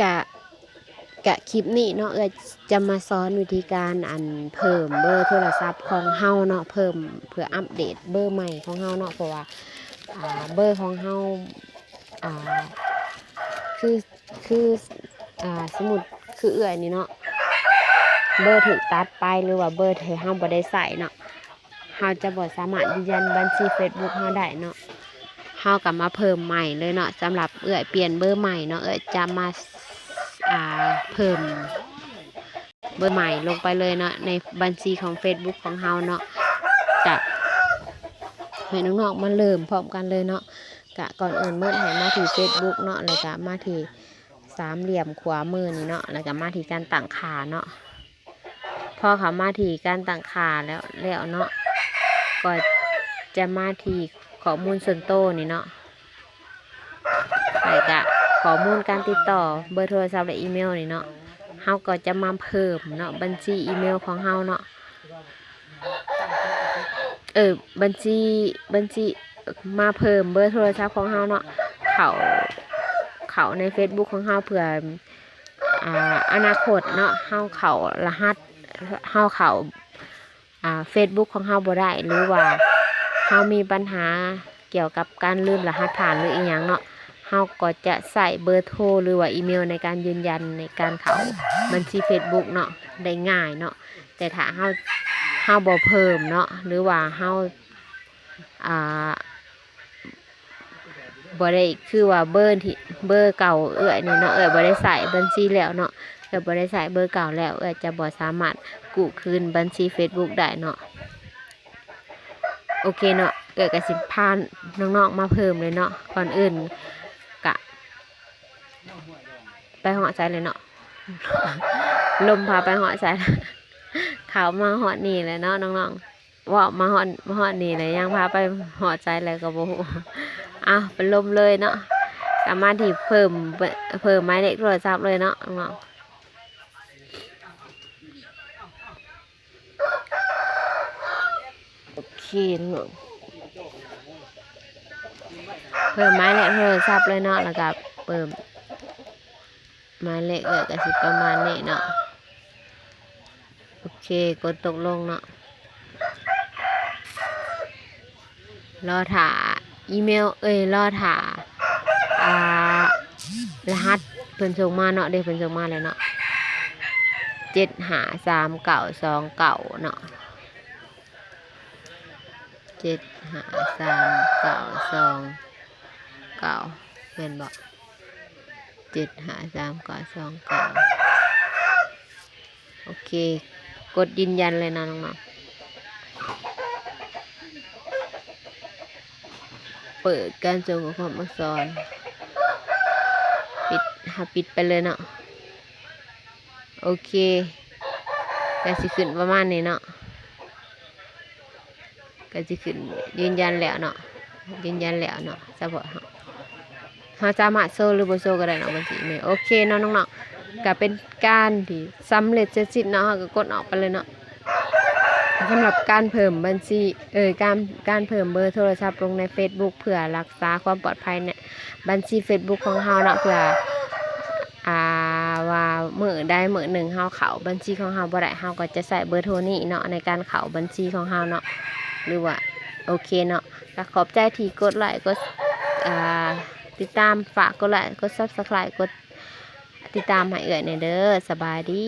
กะกะคลิปนี้เนาะเอจะมาสอนวิธีการอันเพิ่มเบอร์โทรศัพท์ของเฮาเนาะเพิ่มเพื่ออัปเดตเบอร์ใหม่ของเฮาเนาะเพราะว่าเบอร์ของเฮาอ่าคือคืออ่าสมุดคือเอื้อยนี่เนาะเบอร์ถูกตัดไปหรือว่าเบอร์ที่เฮาบ่ได้ใส่เนาะเฮาจะบ่สามารถยืนยันบัญชี Facebook เฮาได้เนาะ เฮากับมาเพิ่มใหม่เลยเนาะสำหรับเอื้อยเปลี่ยนเบอร์ใหม่เนาะเอื้อยจะมาอ่าเพิ่มเบอร์ใหม่ลงไปเลยเนาะในบัญชีของ Facebook ของเฮาเนาะจะให้น้องๆมาเริ่มพร้อมกันเลยเนาะกะก่อนอื่นเมื่อให้มาที่ Facebook เนาะแล้วก็มาที่สามเหลี่ยมขวามือนี่เนาะแล้วก็มาที่การตั้งค่าเนาะพอเขามาที่การตั้งค่าแล้วแล้วเนาะก็จะมาที่ ข้อมูลส่วนตัวนี่เนาะแล้วก็ข้อมูลการติดต่อเบอร์โทรศัพท์และอีเมลนี่เนาะเฮาก็จะมาเพิ่มเนาะบัญชีอีเมลของเฮาเนาะเออบัญชีบัญชีมาเพิ่มเบอร์โทรศัพท์ของเฮาเนาะเขาเขาใน Facebook ของเฮาเผื่ออ่าอนาคตเนาะเฮาเขารหัสเฮาเขาอ่า Facebook ของเฮาบ่ได้หรือว่า เฮามีปัญหาเกี่ยวกับการลืมรหัสผ่านหรืออีหยังเนาะเฮาก็จะใส่เบอร์โทรหรือว่าอีเมลในการยืนยันในการเข้าบัญชี Facebook เนาะได้ง่ายเนาะแต่ถ้าเฮาเฮาบ่เพิ่มเนาะหรือว่าเฮาอ่าบ่ได้คือว่าเบอร์ที่เบอร์เก่าเอื้อยนี่เนาะเอื้อยบ่ได้ใส่บัญชีแล้วเนาะเอื้อยบ่ได้ใส่เบอร์เก่าแล้วเอื้อยจะบ่สามารถกู้คืนบัญชี Facebook ได้เนาะ โอเคเนาะเกิดกับสิพานน้องๆมาเพิ่มเลยเนาะก่อนอื่นกะ ไปหาะใจเลยเนาะลมพาไปหาะใจขาวมาหาะนี่เลยเนาะน้องๆว่ามาหาะมาหาะนี่เลยยังพาไปหาะใจเลยก็บ่ฮู้อ้าวเป็นลมเลยเนาะสามารถที่เพิ่มเพิ่มหมายเลขโทรศัพท์เลยเนาะน้องๆโอเคน้องเพิ่มไม้เลขโทรศัพท์เลยเนาะแล้วก็เพิ่มไม้เลขเออก็สิประมาณนี้เนาะโอเคกดตกลงเนาะรอถ่าอีเมลเอ้ยรอถ่าอ่ารหัสเพิ่นส่งมาเนาะเด็กเพิ่นส่งมาเลยเนาะเจ็ดหาสามเก่าสองเก่าเนาะ เจ็ดหาสามเก่าสองเก้าเป็นบอกเจ็ดหาสามเก้าสองเก้าโอเค กดยืนยันเลยนะน้องๆเปิดการส่งข้อความอักษรปิดหาปิดไปเลยเนาะโอเคก็สิขึ้นประมาณนี้เนาะ ก็สิขึ้นยืนยันแล้วเนาะยืนยันแล้วเนาะสะพอเฮาหาสามาโซหรือบ่โซก็ได้เนาะบัญชีนี่โอเคเนาะน้องๆก็เป็นการที่สำเร็จเสร็จสิ้นเนาะก็กดออกไปเลยเนาะสำหรับการเพิ่มบัญชีเอ่ยการการเพิ่มเบอร์โทรศัพท์ลงใน Facebook เพื่อรักษาความปลอดภัยเนี่ยบัญชี Facebook ของเฮาเนาะเพื่ออ่าว่ามื้อใดมื้อหนึ่งเฮาเขาบัญชีของเฮาบ่ได้เฮาก็จะใส่เบอร์โทรนี้เนาะในการเขาบัญชีของเฮาเนาะ หรือว่าโอเคเนาะก็ขอบใจที่กดไลค์กดอ่าติดตามฝากกดไลค์กดซับสไครต์กดติดตามให้เอื่อยในเด้อสบายดี